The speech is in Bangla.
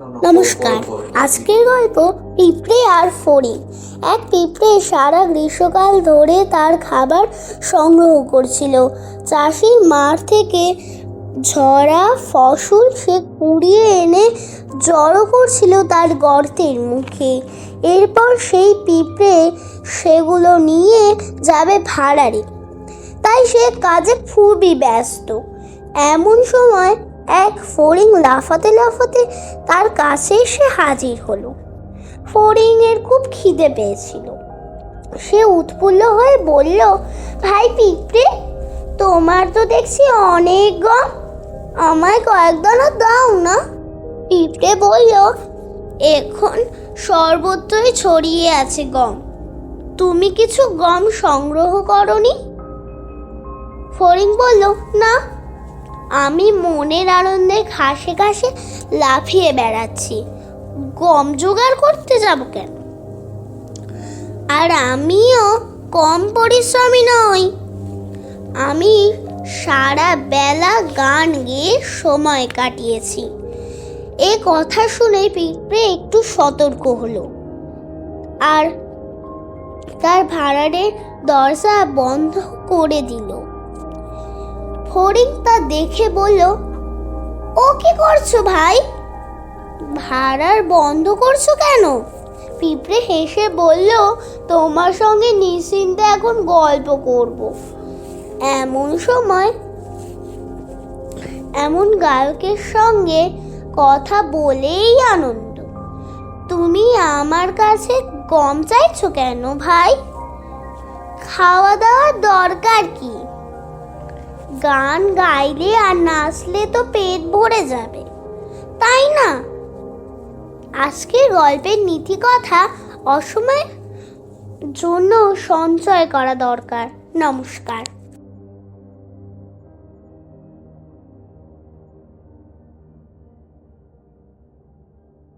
নমস্কার। আজকের গল্প পিঁপড়ে আর ফড়িং। এক পিঁপড়ে সারা গ্রীষ্মকাল ধরে তার খাবার সংগ্রহ করছিল। চাষির মাঠ থেকে ঝরা ফসল সে কুড়িয়ে এনে জড়ো করছিল তার গর্তের মুখে। এরপর সেই পিঁপড়ে সেগুলো নিয়ে যাবে ভাড়ারে। তাই সে কাজে খুবই ব্যস্ত। এমন সময় এক ফড়িং লাফাতে লাফাতে তার কাছে এসে হাজির হলো। ফড়িংয়ের খুব খিদে পেয়েছিল। সে উৎফুল্ল হয়ে বলল, ভাই পিঁপড়ে, তোমার তো দেখছি অনেক গম। আমায় কয়েক দানা দাও না? পিঁপড়ে বলল, এখন সর্বত্রই ছড়িয়ে আছে গম। তুমি কিছু গম সংগ্রহ করনি? ফড়িং বলল, না আমি মনের আনন্দে ঘাসে ঘাসে লাফিয়ে বেড়াচ্ছি। গম জোগাড় করতে যাব কেন? আর আমিও কম পরিশ্রমী নই। আমি সারা বেলা গান গেয়ে সময় কাটিয়েছি। এ কথা শুনে পিঁপড়ে একটু সতর্ক হলো। আর তার ভাড়ারের দরজা বন্ধ করে দিল। ফড়িং তা দেখে বলল, ও কি করছ ভাই? ভাড়ার বন্ধ করছ কেন? পিঁপড়ে হেসে বলল, তোমার সঙ্গে নিশ্চিন্তে এখন গল্প করব। এমন সময় এমন গায়কের সঙ্গে কথা বলেই আনন্দ। তুমি আমার কাছে গম চাইছো কেন ভাই? খাওয়া দাওয়ার দরকার কি? গান গাইলে আর নাচলে তো পেট ভরে যাবে, তাই না? আজকের গল্পের নীতি কথা অসময়ের জন্য সঞ্চয় করা দরকার। নমস্কার।